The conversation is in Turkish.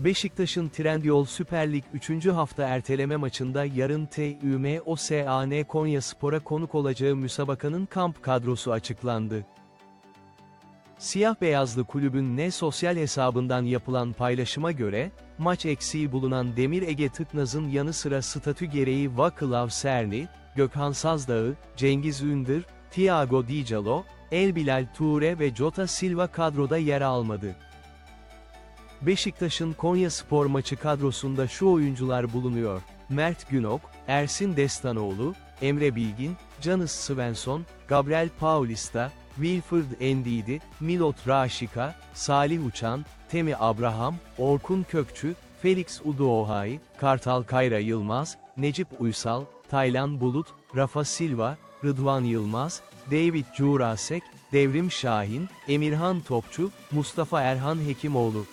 Beşiktaş'ın Trendyol Süper Lig 3. hafta erteleme maçında yarın TÜM OSAN Konya Spor'a konuk olacağı müsabakanın kamp kadrosu açıklandı. Siyah beyazlı kulübün ne sosyal hesabından yapılan paylaşıma göre, maç eksiği bulunan Demir Ege Tıknaz'ın yanı sıra statü gereği Vakılav Serni, Gökhan Sazdağ, Cengiz Ündür, Thiago Dicalo, Elbilal Toure ve Jota Silva kadroda yer almadı. Beşiktaş'ın Konya Spor maçı kadrosunda şu oyuncular bulunuyor. Mert Günok, Ersin Destanoğlu, Emre Bilgin, Canis Svensson, Gabriel Paulista, Wilfred Ndidi, Milot Raşika, Salih Uçan, Temi Abraham, Orkun Kökçü, Felix Uduohay, Kartal Kayra Yılmaz, Necip Uysal, Taylan Bulut, Rafa Silva, Rıdvan Yılmaz, David Curasek, Devrim Şahin, Emirhan Topçu, Mustafa Erhan Hekimoğlu.